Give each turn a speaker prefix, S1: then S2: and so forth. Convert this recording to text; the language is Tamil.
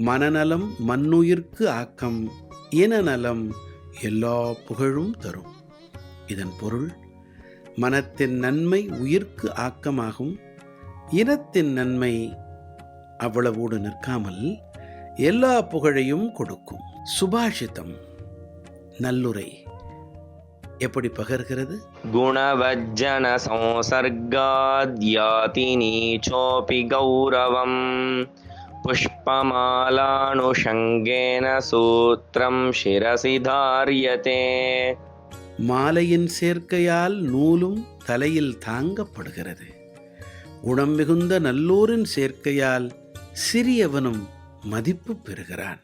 S1: மனநலம் மண்ணுயிர்க்கு ஆக்கம் இனநலம் எல்லா புகழும் தரும். இதன் பொருள் மனத்தின் நன்மை உயிர்க்கு ஆக்கமாகும் இனத்தின் நன்மை அவ்வளவோடு நிற்காமல் எல்லா புகழையும் கொடுக்கும். சுபாஷிதம் நல்லுரை எப்படி பகர்கிறது?
S2: குணவஜன சோசர்காத்யாதி சோபி கௌரவம். புஷ்பமாலானுஷங்கேன சூத்திரம் சிரசி தாரியதே
S1: மாலையின் சேர்க்கையால் நூலும் தலையில் தாங்கப்படுகிறது. குணம் மிகுந்த நல்லோரின் சேர்க்கையால் சிறியவனும் மதிப்பு பெறுகிறான்.